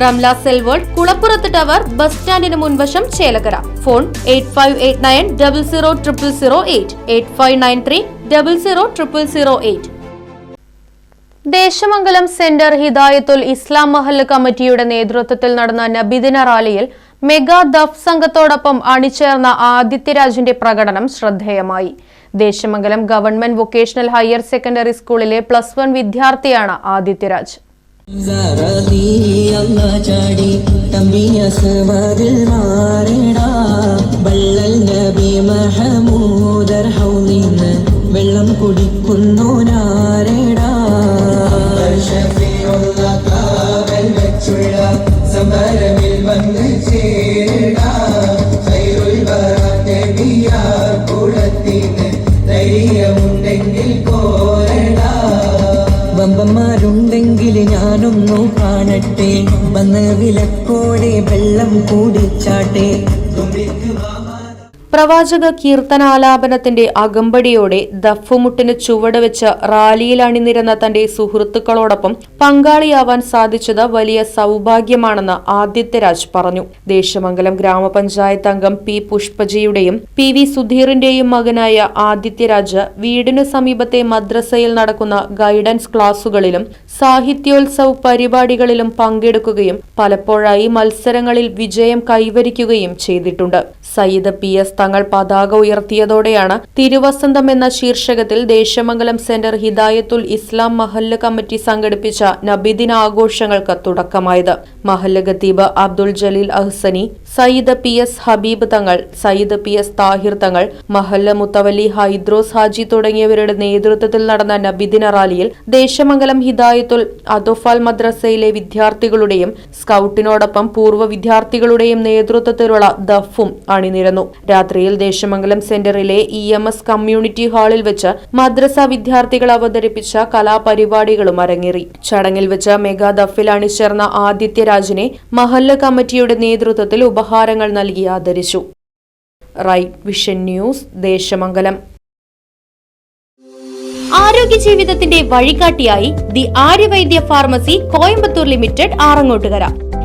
Ramla cell world കുളപ്പുറത്ത് tower bus സ്റ്റാൻഡിന് മുൻവശം Chelakkara phone eight five eight nine double zero triple zero eight. Eight five nine three double zero triple zero eight. Desamangalam centre Hidayathul Islam Mahallu കമ്മിറ്റിയുടെ നേതൃത്വത്തിൽ നടന്ന നബിദിന റാലിയിൽ mega ദഫ് സംഘത്തോടൊപ്പം അണിചേർന്ന ആദിത്യരാജിന്റെ പ്രകടനം ശ്രദ്ധേയമായി. Desamangalam government vocational higher secondary സ്കൂളിലെ plus one വിദ്യാർത്ഥിയാണ് ആദിത്യരാജ്. ചാടി തമ്പിയസ്മതിൽ മാറിടാ. വള്ളൽ നബി മഹമൂദർ ഹൗലിന്ന് വെള്ളം കുടിക്കുന്നു നാരടാ സമരമിൽ വന്ന് ചേരടാ. കുളത്തിന് ധൈര്യമുണ്ടെങ്കിൽ ഞാനൊന്നു കാണട്ടെ വന്ന് വിലക്കോടെ വെള്ളം കൂടിച്ചാട്ടെ. തുമ്പിക്ക് മാമാ പ്രവാചക കീർത്തനാലാപനത്തിന്റെ അകമ്പടിയോടെ ദഫുമുട്ടിന് ചുവട് വെച്ച് റാലിയിൽ അണിനിരന്ന തന്റെ സുഹൃത്തുക്കളോടൊപ്പം പങ്കാളിയാവാൻ സാധിച്ചത് വലിയ സൗഭാഗ്യമാണെന്ന് ആദിത്യരാജ് പറഞ്ഞു. ദേശമംഗലം ഗ്രാമപഞ്ചായത്ത് അംഗം പി പുഷ്പജിയുടെയും പി വി സുധീറിന്റെയും മകനായ ആദിത്യരാജ് വീടിനു സമീപത്തെ മദ്രസയിൽ നടക്കുന്ന ഗൈഡൻസ് ക്ലാസുകളിലും സാഹിത്യോത്സവ പരിപാടികളിലും പങ്കെടുക്കുകയും പലപ്പോഴായി മത്സരങ്ങളിൽ വിജയം കൈവരിക്കുകയും ചെയ്തിട്ടുണ്ട്. സയ്യിദ് പി എസ് തങ്ങൾ പതാക ഉയർത്തിയതോടെയാണ് തിരുവസന്തം എന്ന ശീർഷകത്തിൽ ദേശമംഗലം സെന്റർ ഹിദായത്തുൽ ഇസ്ലാം മഹല്ല് കമ്മിറ്റി സംഘടിപ്പിച്ച നബിദിന ആഘോഷങ്ങൾക്ക് തുടക്കമായത്. മഹല്ല് ഖത്തീബ് Abdul Jaleel Ahsani Sayyid P S Habib Thangal Sayyid P S Thahir തങ്ങൾ മഹല്ല് മുത്തവലി ഹൈദ്രോസ് ഹാജി തുടങ്ങിയവരുടെ നേതൃത്വത്തിൽ നടന്ന നബിദിന റാലിയിൽ ദേശമംഗലം ഹിദായത്തുൽ അദോഫാൽ മദ്രസയിലെ വിദ്യാർത്ഥികളുടെയും സ്കൌട്ടിനോടൊപ്പം പൂർവ വിദ്യാർത്ഥികളുടെയും നേതൃത്വത്തിലുള്ള ദഫും അണിനിരന്നു രാത്രിയിൽ ദേശമംഗലം സെന്ററിലെ ഇ എം എസ് കമ്മ്യൂണിറ്റി ഹാളിൽ വെച്ച് മദ്രസ വിദ്യാർത്ഥികൾ അവതരിപ്പിച്ച കലാപരിപാടികളും അരങ്ങേറി. ചടങ്ങിൽ വെച്ച് മെഗാ ദഫിൽ അണിചേർന്ന ആദിത്യരാജിനെ മഹല്ല കമ്മിറ്റിയുടെ നേതൃത്വത്തിൽ ഉപഹാരങ്ങൾ നൽകി ആദരിച്ചു. Right vision news Desamangalam. ആരോഗ്യ ജീവിതത്തിന്റെ വഴികാട്ടിയായി the Aryavaidya pharmacy Coimbatore limited Arangottukara.